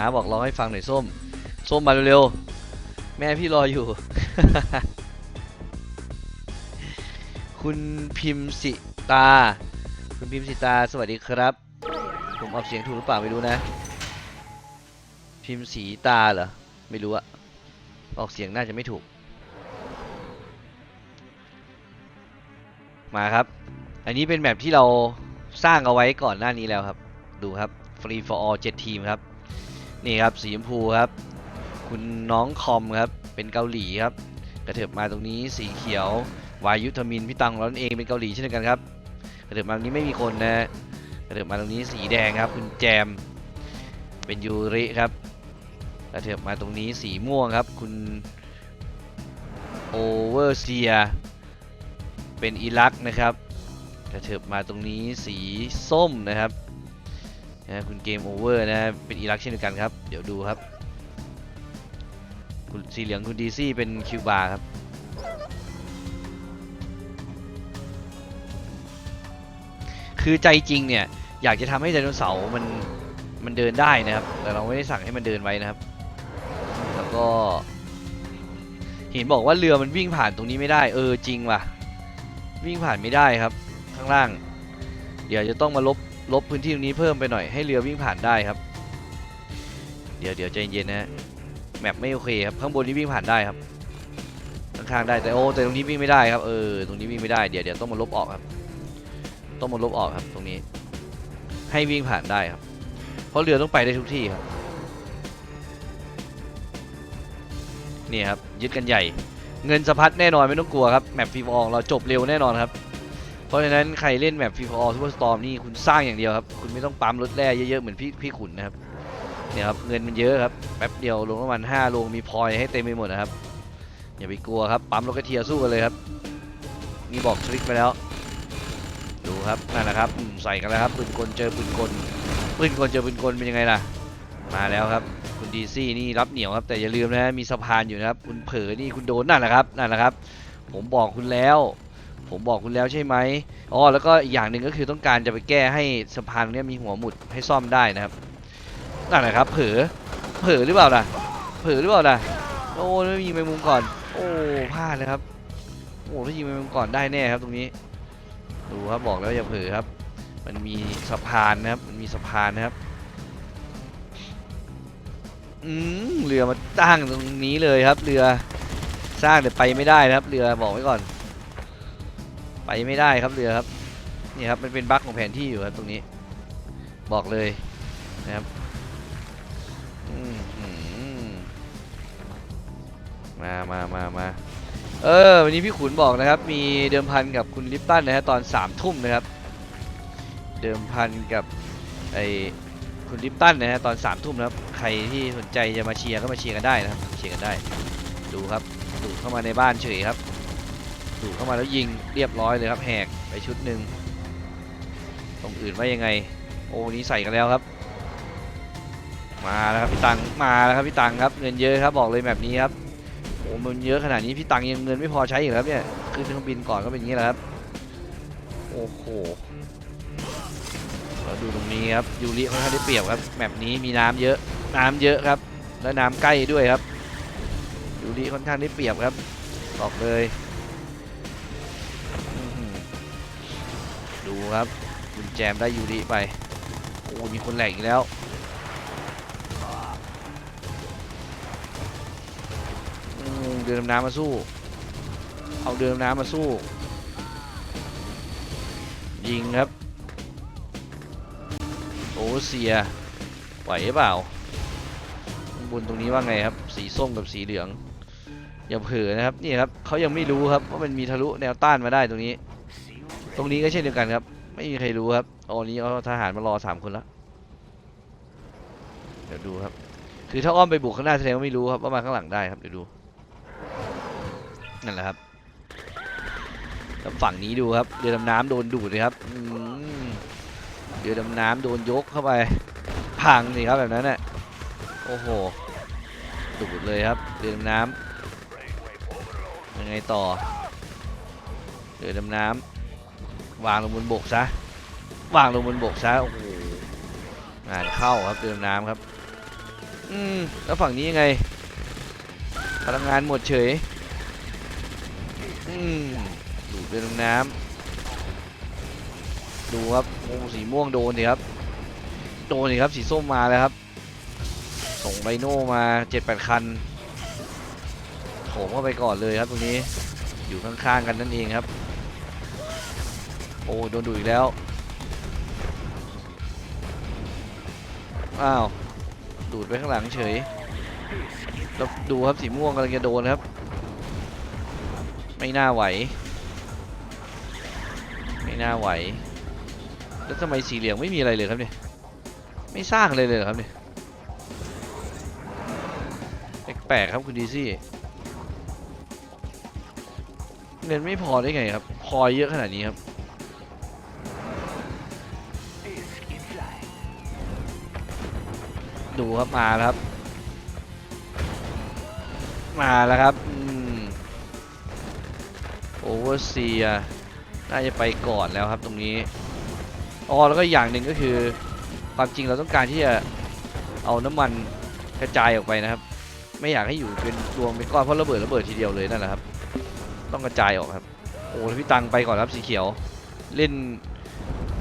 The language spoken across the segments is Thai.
มาม้าบอกร้องให้ฟังหน่อยส้ม ส้มมาเร็วๆ แม่พี่รออยู่ คุณพิมพ์สิตา คุณพิมพ์สิตา สวัสดีครับ ผมออกเสียงถูกหรือเปล่าไม่รู้นะ พิมพ์สีตาเหรอ ไม่รู้อะออกเสียงน่าจะไม่ถูก มาครับ อันนี้เป็นแบบที่เราสร้างเอาไว้ก่อนหน้านี้แล้วครับ ดูครับ Free for all 7 ทีมครับ นี่ครับสีชมพูครับ คุณน้องคอมครับเป็นเกาหลีครับ กระเถิบมาตรงนี้สีเขียว วายุทมินพี่ตังรานั่นเองเป็นเกาหลีเช่นเดียวกันครับ กระเถิบมาตรงนี้ไม่มีคนนะ กระเถิบมาตรงนี้สีแดงครับ คุณแจม เป็นยูริครับ กระเถิบมาตรงนี้สีม่วงครับ คุณโอเวอร์เซีย เป็นอิรักนะครับ กระเถิบมาตรงนี้สีส้มนะครับ นะคุณเกมโอเวอร์นะเป็นอิรักเช่นเดียวกันครับ เดี๋ยวดูครับ คุณสีเหลืองคุณดีซี่เป็นคิวบาครับคือใจจริงเนี่ยอยากจะทำให้ไดโนเสาร์มันมันเดินได้นะครับ แต่เราไม่ได้สั่งให้มันเดินไว้นะครับ แล้วก็ เห็นบอกว่าเรือมันวิ่งผ่านตรงนี้ไม่ได้ เออจริงว่ะ วิ่งผ่านไม่ได้ครับ ข้างล่าง เดี๋ยวจะต้องมาลบ ลบพื้นที่ตรงนี้เพิ่มไปหน่อยให้เรือวิ่งผ่านได้ครับ เดี๋ยวเดี๋ยวใจเย็นนะฮะแมปไม่โอเคครับข้างบนนี้วิ่งผ่านได้ครับข้างๆได้แต่โอ้แต่ตรงนี้วิ่งไม่ได้ครับเออตรงนี้วิ่งไม่ได้เดี๋ยวเดี๋ยวต้องมาลบออกครับ ต้องมาลบออกครับตรงนี้ ให้วิ่งผ่านได้ครับ เพราะเรือต้องไปได้ทุกที่ครับนี่ครับยึดกันใหญ่ เงินสะพัดแน่นอนไม่ต้องกลัวครับแมปฟีฟอร์เราจบเร็วแน่นอนครับ เพราะฉะนั้นใครเล่นแมปฟีฟอร์ซูเปอร์สตอร์มนี่คุณสร้างอย่างเดียวครับ คุณไม่ต้องปั๊มรถแร่เยอะๆเหมือนพี่พี่ขุนนะครับเนี่ยครับเงินมันเยอะครับแป๊บเดียวลงประมาณ5ลงมีพอยให้เต็มไปหมดนะครับอย่าไปกลัวครับปั๊มรถกระเทียสู้กันเลยครับมีบอกทริคไปแล้ว ดูครับนั่นแหละครับใส่กันแล้วครับปืนกลเจอปืนกลปืนกลเจอปืนกลเป็นยังไงล่ะ มาแล้วครับคุณดีซี่นี่รับเหนียวครับแต่อย่าลืมนะมีสะพานอยู่นะครับคุณเผลอนี่คุณโดนนั่นแหละครับนั่นแหละครับ ผมบอกคุณแล้ว ผมบอกคุณแล้วใช่ไหมอ๋อแล้วก็อีกอย่างหนึ่งก็คือต้องการจะไปแก้ให้สะพานเนี้ยมีหัวหมุดให้ซ่อมได้นะครับนั่นแหละครับ เผลอเผลอหรือเปล่าล่ะเผลอหรือเปล่าล่ะโอ้แล้วยิงไปมุมก่อน โอ้พลาดเลยครับโอ้ถ้ายิงไปมุมก่อนได้แน่ครับตรงนี้ ดูครับบอกแล้วอย่าเผลอครับ มันมีสะพานนะครับมันมีสะพานนะครับอืมเรือมาตั้งตรงนี้เลยครับ เรือสร้างแต่ไปไม่ได้นะครับ เรือบอกไว้ก่อน ไปไม่ได้ครับเรือครับนี่ครับมันเป็นบั๊กของแผนที่อยู่ครับตรงนี้ บอกเลยนะครับมามามามาเออวันนี้พี่ขุนบอกนะครับ มีเดิมพันกับคุณลิปตันนะฮะตอนสามทุ่มนะครับ เดิมพันกับไอคุณลิปตันนะฮะตอนสามทุ่มนะครับ ใครที่สนใจจะมาเชียร์ก็มาเชียร์กันได้นะครับเชียร์กันได้ ดูครับดูเข้ามาในบ้านเฉยครับ ดูเข้ามาแล้วยิงเรียบร้อยเลยครับแหกไปชุดหนึ่งตรงอื่นว่ายังไง โอ้นี้ใส่กันแล้วครับ มาแล้วครับพี่ตังมาแล้วครับพี่ตังครับเงินเยอะครับบอกเลยแบบนี้ครับโอ้มันเยอะขนาดนี้พี่ตังยังเงินไม่พอใช้อีกแล้วเนี่ยขึ้นเครื่องบินก่อนก็เป็นอย่างนี้แหละครับโอ้โหเราดูตรงนี้ครับยูริค่อนข้างได้เปรียบครับแมปนี้มีน้ำเยอะน้ำเยอะครับ และน้ำใกล้ด้วยครับยูริค่อนข้างได้เปรียบครับบอกเลย ครับคุณแจมได้ยูริไป โอ้มีคนแหลกอีกแล้ว เดินน้ำมาสู้ เอาเดินน้ำมาสู้ ยิงครับ โอเซียไหวหรือเปล่าข้างบนตรงนี้ว่าไงครับ สีส้มกับสีเหลือง อย่าเผลอนะครับ นี่ครับเขายังไม่รู้ครับว่ามันมีทะลุแนวต้านมาได้ตรงนี้ ตรงนี้ก็เช่นเดียวกันครับ ไม่มีใครรู้ครับตอนนี้เอาทหารมารอสามคนแล้วเดี๋ยวดูครับ คือถ้าอ้อมไปบุกข้างหน้าแสดงว่าไม่รู้ครับว่ามาข้างหลังได้ครับเดี๋ยวดู นั่นแหละครับแล้วฝั่งนี้ดูครับ เรือดำน้ำโดนดูดเลยครับเรือดำน้ำโดนยกเข้าไป พังนี่ครับแบบนั้นน่ะโอ้โหดูดเลยครับ เรือดำน้ำยังไงต่อ เรือดำน้ำ วางลงบนบกซะ วางลงบนบกซะ โอ้โหงานเข้าครับเรือดำน้ำครับ อืม แล้วฝั่งนี้ยังไง พลังงานหมดเฉย อืม ดูดเรือดำน้ำ ดูครับโอ้สีม่วงโดนดิครับ โดนดิครับ สีส้มมาแล้วครับ ส่งไบโน่มาเจ็ดแปดคันโถมเข้าไปก่อนเลยครับตรงนี้ อยู่ข้างๆกันนั่นเองครับ อ้โดนดูอีกแล้ว อ้าว ดูดไปข้างหลังเฉยแล้วดูครับสีม่วงกำลังจะโดนครับ ไม่น่าไหว ไม่น่าไหว แล้วทำไมสีเหลืองไม่มีอะไรเลยครับเนี่ย ไม่สร้างอะไรเลยเหรอครับเนี่ยแปลกครับคุณดีซี่เงินไม่พอได้ไงครับ พอเยอะขนาดนี้ครับ ดูครับมาแล้วครับ มาแล้วครับโอเวอร์เซียน่าจะไปก่อนแล้วครับตรงนี้อ๋อแล้วก็อย่างหนึ่งก็คือ ความจริงเราต้องการที่จะเอาน้ำมันกระจายออกไปนะครับ ไม่อยากให้อยู่เป็นรวมเป็นก้อนเพราะระเบิดระเบิดทีเดียวเลยนั่นแหละครับ ต้องกระจายออกครับ โอ้พี่ตังไปก่อนครับสีเขียวเล่น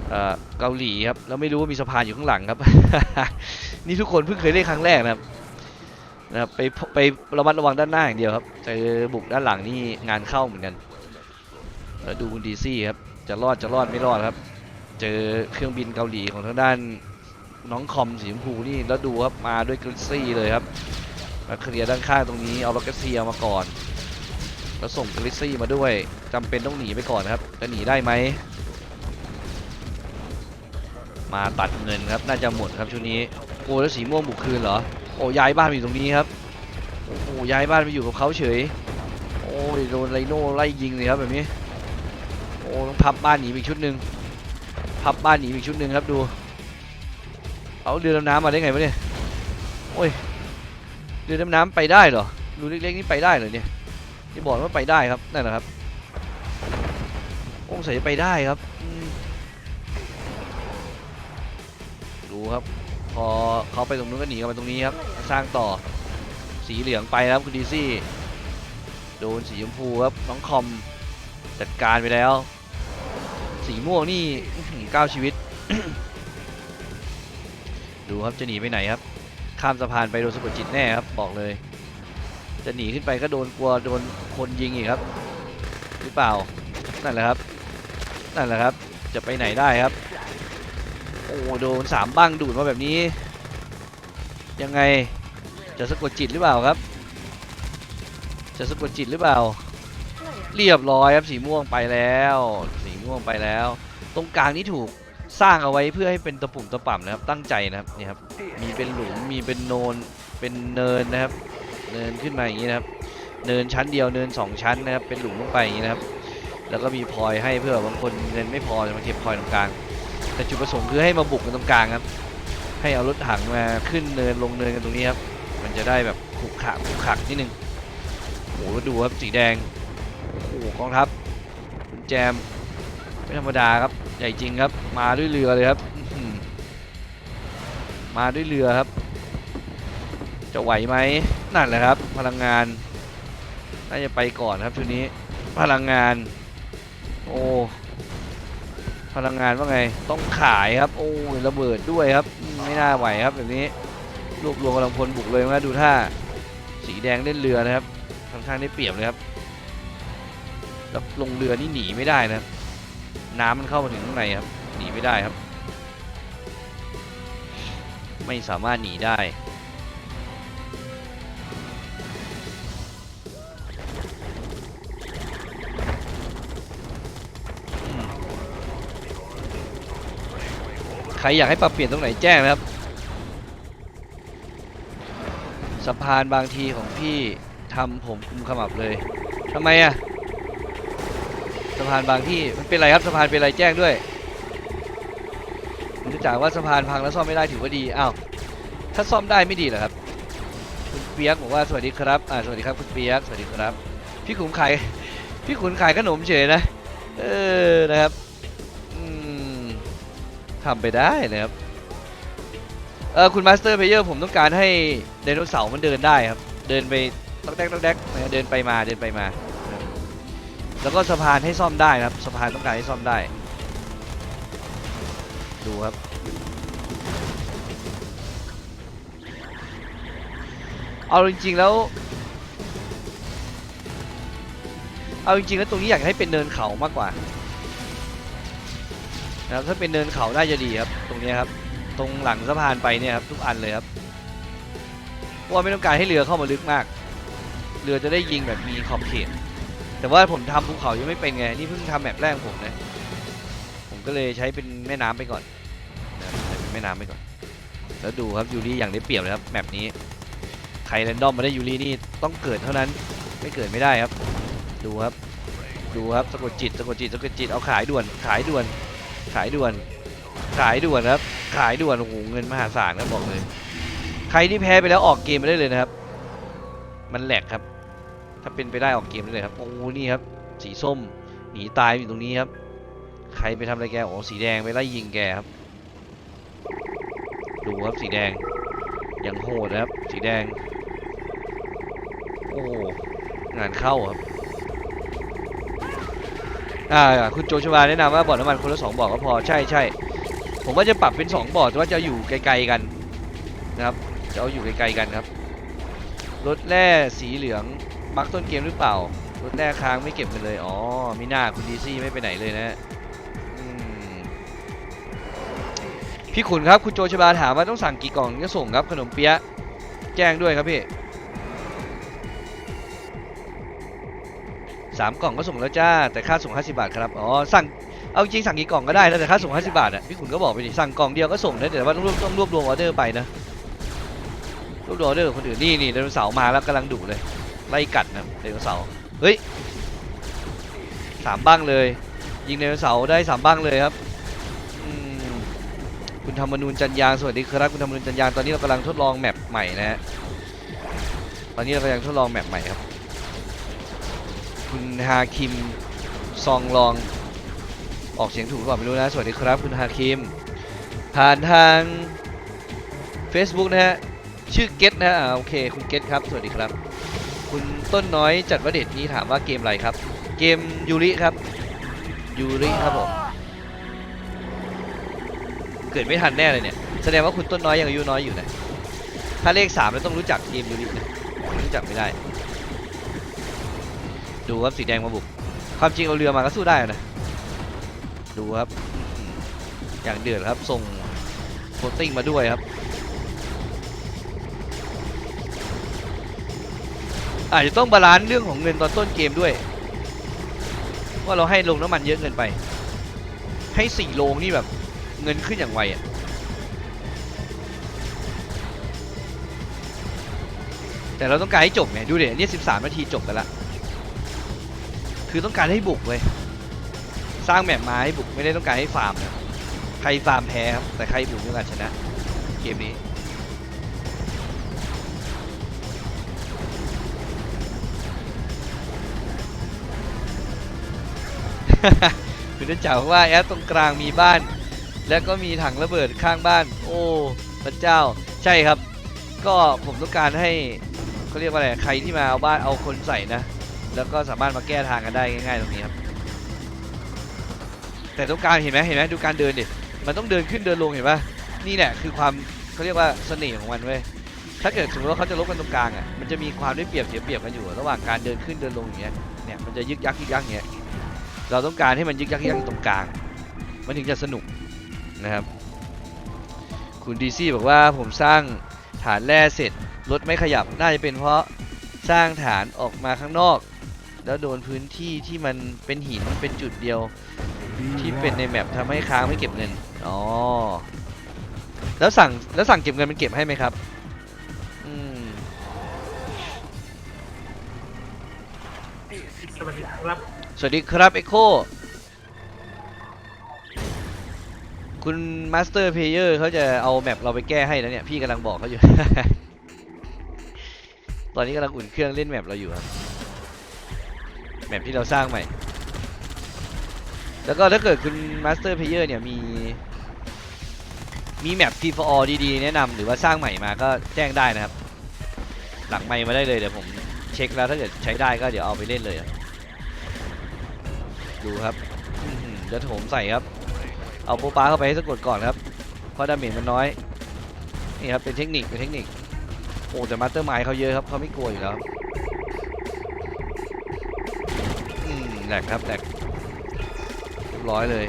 เอ่อเกาหลีครับแล้วไม่รู้ว่ามีสะพานอยู่ข้างหลังครับ นี่ทุกคนเพิ่งเคยเล่นครั้งแรกนะครับนะครับไปไประมัดระวังด้านหน้าอย่างเดียวครับเจอบุกด้านหลังนี่งานเข้าเหมือนกันแล้วดูคุณดีซี่ครับจะรอดจะรอดไม่รอดครับ เจอเครื่องบินเกาหลีของทางด้านน้องคอมสีชมพูนี่แล้วดูครับมาด้วยกริซซี่เลยครับมาเคลียร์ด้านข้างตรงนี้เอาล็อกเกตเซียมาก่อน แล้วส่งกริซซี่มาด้วยจำเป็นต้องหนีไปก่อนครับจะหนีได้ไหมมาตัดเงินครับน่าจะหมดครับช่วงนี้ อ้แล้วสีม่วงบุกคืนเหรอโอ้ย้ายบ้านมาอยู่ตรงนี้ครับโอ้โหย้ายบ้านไปอยู่กับเขาเฉยโอ้ยโดนไรโน่ไล่ยิงเลยครับแบบนี้โอ้ต้องพับบ้านหนีไปอีกชุดหนึ่งพับบ้านหนีไปอีกชุดหนึ่งครับดูเอาเรือดำน้ำมาได้ไงวะเนี่ยโอ้ยเรือดำน้ำไปได้เหรอรูเล็กๆนี่ไปได้เหรอเนี่ยที่บอกว่าไปได้ครับนั่นแหละครับองศาจะไปได้ครับดูครับ พอเขาไปตรงนู้นก็หนีกันมาตรงนี้ครับ สร้างต่อ สีเหลืองไปแล้วคุณดีซี่ โดนสีชมพูครับ น้องคอมจัดการไปแล้ว สีม่วงนี่เก้าชีวิต ดูครับจะหนีไปไหนครับ ข้ามสะพานไปโดนสะกดจิตแน่ครับ บอกเลย จะหนีขึ้นไปก็โดนกลัวโดนคนยิงอีกครับ หรือเปล่า นั่นแหละครับ นั่นแหละครับ จะไปไหนได้ครับ โอ้โดนสามบ้างดูดมาแบบนี้ ยังไงจะสะกดจิตหรือเปล่าครับ จะสะกดจิตหรือเปล่า เรียบร้อยครับสีม่วงไปแล้ว สีม่วงไปแล้ว ตรงกลางนี้ถูกสร้างเอาไว้เพื่อให้เป็นตะปุ่มตะป่ำนะครับตั้งใจนะครับนี่ครับมีเป็นหลุมมีเป็นโนนเป็นเนินนะครับ เนินขึ้นมาอย่างนี้นะครับ เนินชั้นเดียวเนินสองชั้นนะครับเป็นหลุมลงไปอย่างนี้นะครับ แล้วก็มีพลอยให้เพื่อบางคนเงินไม่พอจะมาเก็บพลอยตรงกลาง แต่จุดประสงค์คือให้มาบุกกันตรงกลางครับ ให้เอารถถังมาขึ้นเนินลงเนินกันตรงนี้ครับ มันจะได้แบบขรุขระขรุขระนิดนึงโอ้โหดูครับสีแดงโอ้โหกองทัพคุณแจมไม่ธรรมดาครับใหญ่จริงครับ มาด้วยเรือเลยครับมาด้วยเรือครับ จะไหวไหมนั่นแหละครับ พลังงานน่าจะไปก่อนครับชุดนี้ พลังงาน โอ้ ลังงานว่าไงต้องขายครับโอ้ยระเบิดด้วยครับ ไม่น่าไหวครับแบบนี้รวบรวมกำลังพลบุกเลยนะดูท่าสีแดงเล่นเรือนะครับค่อนข้างได้เปรียบเลยครับแล้วลงเรือนี่หนีไม่ได้นะครับน้ำมันเข้ามาถึงข้างในครับหนีไม่ได้ครับ ไม่สามารถหนีได้ ใครอยากให้ปรับเปลี่ยนตรงไหนแจ้งนะครับสะพานบางทีของพี่ทำผมกุมขมับเลยทำไมอะสะพานบางที่มันเป็นไรครับสะพานเป็นไรแจ้งด้วยคุณจะจากว่าสะพานพังแล้วซ่อมไม่ได้ถือว่าดีอ้าวถ้าซ่อมได้ไม่ดีเหรอครับคุณเปียกบอกว่าสวัสดีครับอ่าสวัสดีครับคุณเปียกสวัสดีครับ พี่ขุนขายพี่ขุนขายขนมเฉยนะเออนะครับ ทำไปได้นะครับ เออคุณมาสเตอร์เพลเยอร์ผมต้องการให้ไดโนเสาร์มันเดินได้ครับ เดินไปต๊อกแดกต๊อกแดกนะเดินไปมาเดินไปมา แล้วก็สะพานให้ซ่อมได้นะครับสะพานต้องการให้ซ่อมได้ ดูครับเอาจริงๆแล้ว เอาจริงๆแล้วตรงนี้อยากให้เป็นเนินเขามากกว่า นะครับถ้าเป็นเนินเขาน่าจะดีครับตรงนี้ครับตรงหลังสะพานไปเนี่ยครับทุกอันเลยครับเพราะว่าไม่ต้องการให้เรือเข้ามาลึกมาก เรือจะได้ยิงแบบมีขอบเขต แต่ว่าผมทำภูเขายังไม่เป็นไงนี่เพิ่งทำแบบแรกผมนะผมก็เลยใช้เป็นแม่น้ำไปก่อนนะใช้เป็นแม่น้ำไปก่อน แล้วดูครับยูริอย่างได้เปรียบเลยครับแมปนี้ใครแรนดอมมาได้ยูรินี่ต้องเกิดเท่านั้นไม่เกิดไม่ได้ครับ ดูครับดูครับสะกดจิตสะกดจิตสะกดจิตเอาขายด่วนขายด่วน ขายด่วน ขายด่วนครับ ขายด่วนโอ้โหเงินมหาศาลนะบอกเลย ใครที่แพ้ไปแล้วออกเกมไปได้เลยนะครับ มันแหลกครับ ถ้าเป็นไปได้ออกเกมได้เลยครับ โอ้โหนี่ครับ สีส้มหนีตายอยู่ตรงนี้ครับ ใครไปทำอะไรแกโอ้สีแดงไปไล่ยิงแกครับ ดูครับสีแดงยังโหดนะครับ สีแดง โอ้งานเข้าครับ อ่าคุณโจชวาแนะนำว่าบ่อน้ำมันคนละสองบ่อก็พอใช่ใช่ผมว่าจะปรับเป็นสองบ่อแต่ว่าจะอยู่ไกลๆกันนะครับจะเอาอยู่ไกลๆกันครับรถแร่สีเหลืองบักต้นเกมหรือเปล่ารถแร่ค้างไม่เก็บกันเลยอ๋อมิน่าคุณดีซี่ไม่ไปไหนเลยนะพี่ขุนครับคุณโจชบาถามว่าต้องสั่งกี่กล่องจะส่งครับขนมเปี๊ยะแจ้งด้วยครับพี่ สามกล่องก็ส่งแล้วจ้า แต่ค่าส่ง 50 บาทครับอ๋อสั่งเอาจริงสั่งกี่กล่องก็ได้นะแต่ค่าส่ง 50 บาทอะพี่ขุนก็บอกไปดิสั่งกล่องเดียวก็ส่งนะแต่ว่าต้องรวบต้องรวบรวมออเดอร์ไปนะรวบรวมออเดอร์คนอื่นนี่นี่ไดโนเสาร์มาแล้วกำลังดุเลยไล่กัดนะไดโนเสาร์เฮ้ยสามบ้างเลย ยิงไดโนเสาร์ได้สามบ้างเลยครับคุณธรรมนูญจันยางสวัสดีครับคุณธรรมนูญจันยางตอนนี้เรากำลังทดลองแมปใหม่นะฮะตอนนี้เรากำลังทดลองแมปใหม่ครับ คุณฮาคิมซองลองออกเสียงถูกหรือเปล่าไม่รู้นะ สวัสดีครับคุณฮาคิม ผ่านทาง Facebook นะฮะ ชื่อเกตนะอ่าโอเค คุณเกตครับ สวัสดีครับ คุณต้นน้อยจัดว่าเด็ดนี้ถามว่าเกมอะไรครับ เกมยูริครับ ยูริครับผม เกิดไม่ทันแน่เลยเนี่ย แสดงว่าคุณต้นน้อยยังอายุน้อยอยู่นะ ถ้าเลขสามแล้วต้องรู้จักเกมยูรินะรู้จักไม่ได้ ดูครับสีแดงมาบุก ความจริงเอาเรือมาก็สู้ได้นะ ดูครับ อย่างเดือดครับ ส่งโคตติ้งมาด้วยครับ อาจจะต้องบาลานซ์เรื่องของเงินตอนต้นเกมด้วย ว่าเราให้ลงน้ำมันเยอะเกินไป ให้สี่โลงนี่แบบเงินขึ้นอย่างไวอะแต่เราต้องการให้จบไงดูเดี๋ยวนี่13 นาทีจบกันละ คือต้องการให้บุกเว้ยสร้างแมปมาให้บุกไม่ได้ต้องการให้ฟาร์มนะใครฟาร์มแพ้ครับแต่ใครบุกต้อการชนะ เกมนี้คุณจะจ่าว่าแอดตรงกลางมีบ้าน แล้วก็มีถังระเบิดข้างบ้าน โอ้พระเจ้าใช่ครับ ก็ผมต้องการให้เขาเรียกว่าอะไรใครที่มาเอาบ้านเอาคนใส่นะ แล้วก็สามารถมาแก้ทางกันได้ง่ายๆตรงนี้ครับ แต่ต้องการเห็นไหมเห็นไหมดูการเดินดิ มันต้องเดินขึ้นเดินลงเห็นปะนี่แหละคือความเขาเรียกว่าเสน่ห์ของมันเว้ย ถ้าเกิดสมมติว่าเขาจะลบกันตรงกลางอะ มันจะมีความได้เปรียบเสียเปรียบกันอยู่ ระหว่างการเดินขึ้นเดินลงอย่างเงี้ย เนี่ยมันจะยึกยักยึกยักอย่างเงี้ย เราต้องการให้มันยึกยักยึกยักตรงกลาง มันถึงจะสนุกนะครับ คุณดีซี่บอกว่าผมสร้างฐานแร่เสร็จรถไม่ขยับน่าจะเป็นเพราะสร้างฐานออกมาข้างนอก แล้วโดนพื้นที่ที่มันเป็นหินเป็นจุดเดียวที่เป็นในแมปทำให้ค้างไม่เก็บเงิน อ๋อ แล้วสั่งแล้วสั่งเก็บเงินมันเก็บให้ไหมครับ อืมสวัสดีครับสวัสดีครับเอ็โคคุณมาสเตอร์เพลเยอร์เขาจะเอาแมปเราไปแก้ให้แล้วเนี่ย พี่กำลังบอกเขาอยู่ ตอนนี้กำลังอุ่นเครื่องเล่นแมปเราอยู่ครับ แมปที่เราสร้างใหม่ แล้วก็ถ้าเกิดคุณมาสเตอร์เพลเยอร์เนี่ยมี มีแมป p 4 all ดีๆ แนะนำหรือว่าสร้างใหม่มาก็แจ้งได้นะครับ หลังไมค์มาได้เลยเดี๋ยวผมเช็คแล้วถ้าเกิดใช้ได้ก็เดี๋ยวเอาไปเล่นเลยดูครับเดือเดี๋ยวโถมใส่ครับ เอาโปรปลาเข้าไปให้สะกดก่อนครับ เพราะดาเมจมันน้อย นี่ครับเป็นเทคนิคเป็นเทคนิค โอ้แต่มาสเตอร์ไมค์เขาเยอะครับเขาไม่กลัวอยู่แล้วครับอืม แหลกครับแหลกเรียบร้อยเลย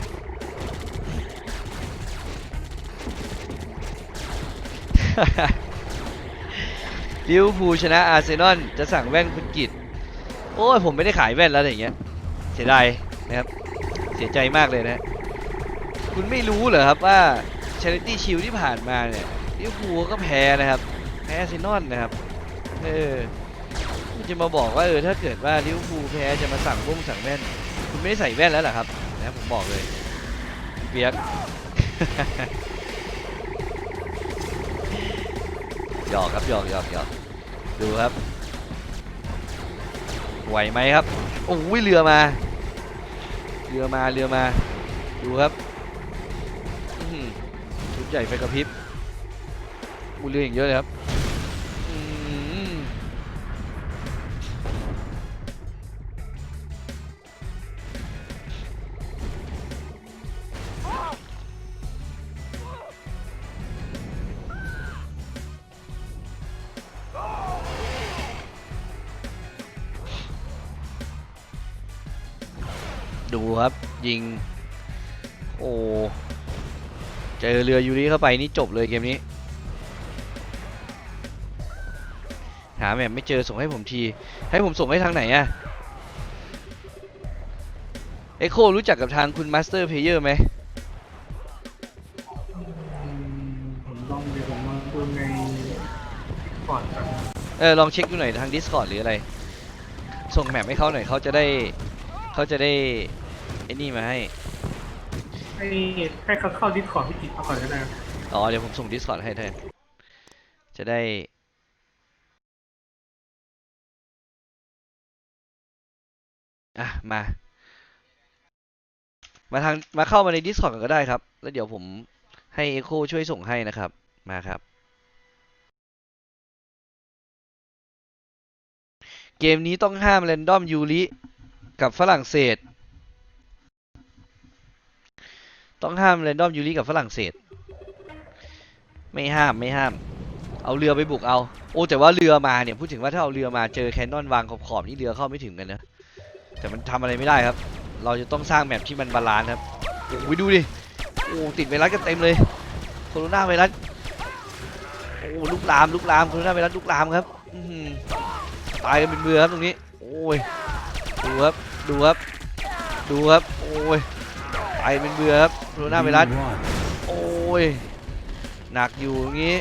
ลิวพูชนะอาร์เซนอลจะสั่งแว่นคุณกิตโอ้ยผมไม่ได้ขายแว่นแล้วอย่างเงี้ยเสียดายนะครับเสียใจมากเลยนะคุณไม่รู้เหรอครับว่าช h ริตี้ชิลที่ผ่านมาเนี่ยลิวพูก็แพ้นะครับแพ้อาร์เซนอลนะครับเออ จะมาบอกว่าเออถ้าเกิดว่าลิเวอร์พูลแพ้จะมาสั่งวงสั่งแว่น คุณไม่ได้ใส่แว่นแล้วเหรอครับนะผมบอกเลยเปียกหยอกครับหยอกหยอกหยอกดูครับไหวไหมครับโอ้ยเรือมาเรือมาเรือมาดูครับชุดใหญ่ไฟกระพริบอูเรืออย่างเยอะเลยครับ รับยิง โอ้เจอเรือยูริเข้าไปนี่จบเลยเกมนี้ หาแมปไม่เจอส่งให้ผมที ให้ผมส่งให้ทางไหนอะเอ็โครู้จักกับทางคุณมาสเตอร์เพลเยอร์ไหมอืมผมลองเดี๋ยวผมมาดูในก่อนครับเออลองเช็คดูหน่อยทาง Discord หรืออะไร ส่งแมปให้เขาหน่อยเขาจะได้เขาจะได้ ไอ้นี่มาให้ ให้ให้เขาเข้าดิสคอร์ดพี่กิจมาก่อนก็ได้ครับอ๋อ เดี๋ยวผมส่ง Discord ให้แทนจะได้ อะ มา มาทาง มาเข้ามาใน Discord ก่อนก็ได้ครับ แล้วเดี๋ยวผมให้ Echo ช่วยส่งให้นะครับ มาครับ เกมนี้ต้องห้าม Random ยูริ กับฝรั่งเศส ต้องห้าม Random ยูริกับฝรั่งเศส ไม่ห้ามไม่ห้าม เอาเรือไปบุกเอา โอ้แต่ว่าเรือมาเนี่ยพูดถึงว่าถ้าเอาเรือมาเจอแคนนอนวางขอบๆนี่เรือเข้าไม่ถึงกันนะแต่มันทำอะไรไม่ได้ครับ เราจะต้องสร้างแมปที่มันบาลานซ์ครับโอ้ยดูดิโอ้ติดไวรัสกันเต็มเลยโคโรนาไวรัสโอ้ลุกลามลุกลามโคโรนาไวรัสลุกลามครับตายกันเป็นเบือครับตรงนี้ โอ้ยดูครับดูครับดูครับโอ้ย ตายเป็นเบือครับโคโรนาไวรัสโอ้ยหนักอยู่อย่างงี้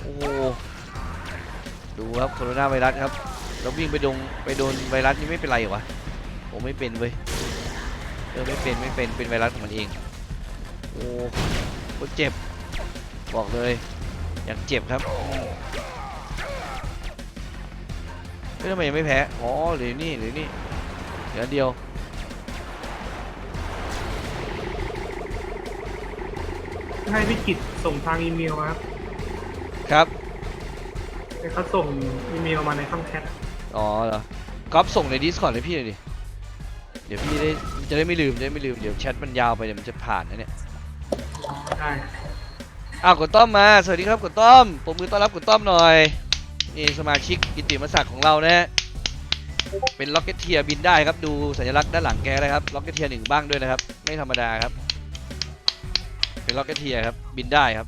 โอ้ดูครับโคโรนาไวรัสครับแล้ววิ่งไปโดนไปโดนไวรัสนี่ไม่เป็นไรเหรอวะผมไม่เป็นเว้ยเออไม่เป็นไม่เป็นเป็นไวรัสของมันเองโอ้โคตรเจ็บบอกเลยอย่างเจ็บครับเฮ้ยทำไมยังไม่แพ้อ๋อหรือนี่หรือนี่เดี๋ยวเดียว ให้พี่กิจส่งทางอีเมลครับครับ ให้เขาส่งอีเมลมาในช่องแชทอ๋อเหรอก๊อฟส่งใน Discord ให้พี่หน่อยดิ เดี๋ยวพี่ได้จะได้ไม่ลืมจะได้ไม่ลืม เดี๋ยวแชทมันยาวไปเดี๋ยวมันจะผ่านนะเนี่ย ได้อ้าวกดต้อมมา สวัสดีครับกดต้อมผมมือต้อนรับกดต้อมหน่อย นี่สมาชิกกิตติมศักดิ์ของเรานะฮะเป็นล็อกเก็ตเทียบินได้ครับ ดูสัญลักษณ์ด้านหลังแกนะครับ ล็อกเก็ตเทียหนึ่งบ้างด้วยนะครับ ไม่ธรรมดาครับ เป็นล็อกเก็ตเทียครับ บินได้ครับ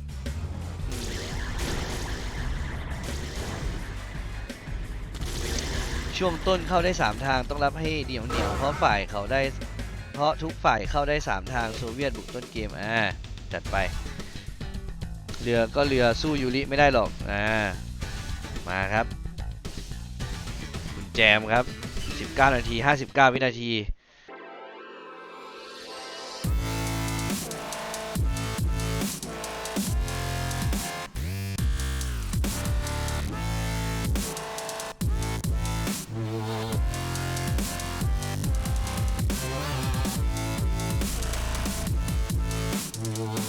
ช่วงต้นเข้าได้ 3 ทางต้องรับให้เดี่ยวเหนียวเพราะฝ่ายเขาได้ เพราะทุกฝ่ายเข้าได้ 3 ทางโซเวียตบุกต้นเกมอ่าจัดไป เรือก็เรือสู้ยูริไม่ได้หรอกอ่ามาครับ คุณแจมครับ 19 นาที 59 วินาที